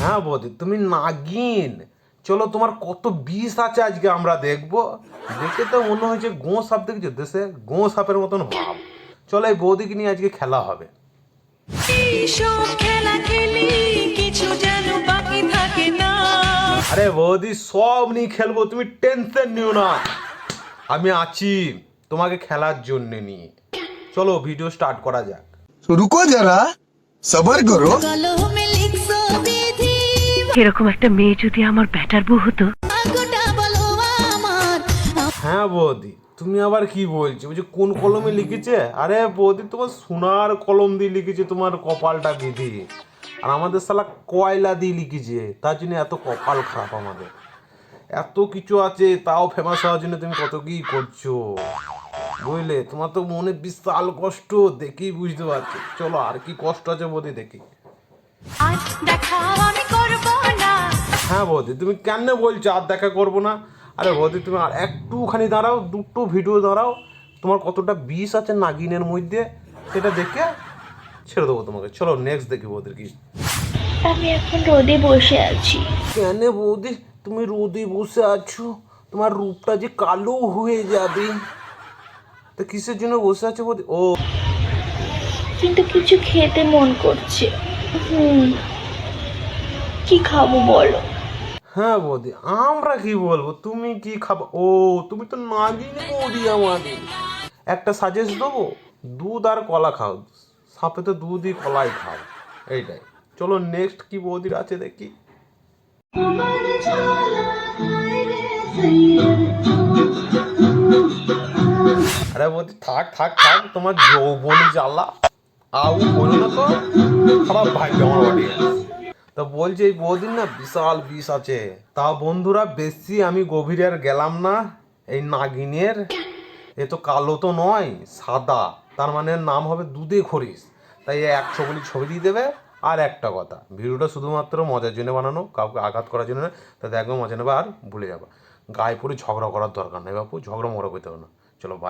হ্যাঁ বৌদি তুমি নাগিন। চলো তোমার কত বিষ আছে আজকে আমরা দেখব। দেখে তো মনে হয়েছে গো সাপ দেখছ? দেশে গো সাপের মতন ভাব। চলো এই বৌদিকে নিয়ে আজকে খেলা হবে। আরে বৌদি সব নিয়ে খেলব তুমি টেনশন নিও না। আমি আছি তোমাকে খেলার জন্য নিয়ে। চলো ভিডিও স্টার্ট করা যাক। রুকো যারা সবার করো। এরকম একটা মেয়ে যদি আমার ব্যাটার বউ হতো? হ্যাঁ বৌদি তুমি আবার কি বলছো? বলছি কোন কলমে লিখেছে? আরে বৌদি তোমার সোনার কলম দিয়ে লিখেছে তোমার কপালটা বিধি। আর আমাদের সালা কয়লা দিয়ে লিখেছে। তার জন্য এত কপাল খারাপ আমাদের। এত কিছু আছে তাও ফেমাস হওয়ার জন্য তুমি কত কি করছ? বুঝলে? তোমার তো মনে বিশাল কষ্ট দেখি বুঝতে পারছি। চলো আর কি কষ্ট আছে বৌদি দেখি। আজ দেখা আমি করব না হ্যাঁ বৌদি তুমি কেন বলছো? আর দেখা করব না। আরে বৌদি তুমি আর একটুখানি দাঁড়াও দুটো ভিডিও দাঁড়াও। তোমার কতটা বিষ আছে নাগিনের মধ্যে সেটা দেখে ছেড়ে দেবো তোমাকে। চলো নেক্সট দেখি বৌদির কি। আমি এখন রোদে বসে আছি। কেন বৌদি তুমি রোদে বসে আছো? তোমার রূপটা যে কালো হয়ে যাবে। তো কিসের জন্য বসে আছো বৌদি? ও। কিন্তু কিছু খেতে মন করছে। হুম। কি খাব বলো? হ্যাঁ বৌদি আমরা কি বলব? তুমি কি খাব? ও তুমি তো নাগিন বৌদি আমাদের। একটা সাজেস্ট দেবো? দুধ আর কলা খাও। সাপে তো দুধই কলাই খাও এইটাই। চলো নেক্সট কি বৌদির আছে দেখি। আরে বৌদি থাক থাক থাক তোমার যৌবন জ্বালা। আউ বলো না তো। খারাপ ভাই আমার অডিয়েন্স তো বলছি, এই বৌদিন না বিশাল বিষ আছে। তা বন্ধুরা, বেশি আমি গভীরে আর গেলাম না। এই নাগিনের, এ তো কালো তো নয়, সাদা। তার মানে নাম হবে দুধে খরিস তাই একশো বলি ছবি দিয়ে দেবে। আর একটা কথা, ভিডিওটা শুধুমাত্র মজার জন্য বানানো, কাউকে আঘাত করার জন্য না তাতে একদম মজা নেবে আর ভুলে যাব। গায়ে পড়ে ঝগড়া করার দরকার নেই বাপু, ঝগড়া মরা করতে হবে না। চলো বাই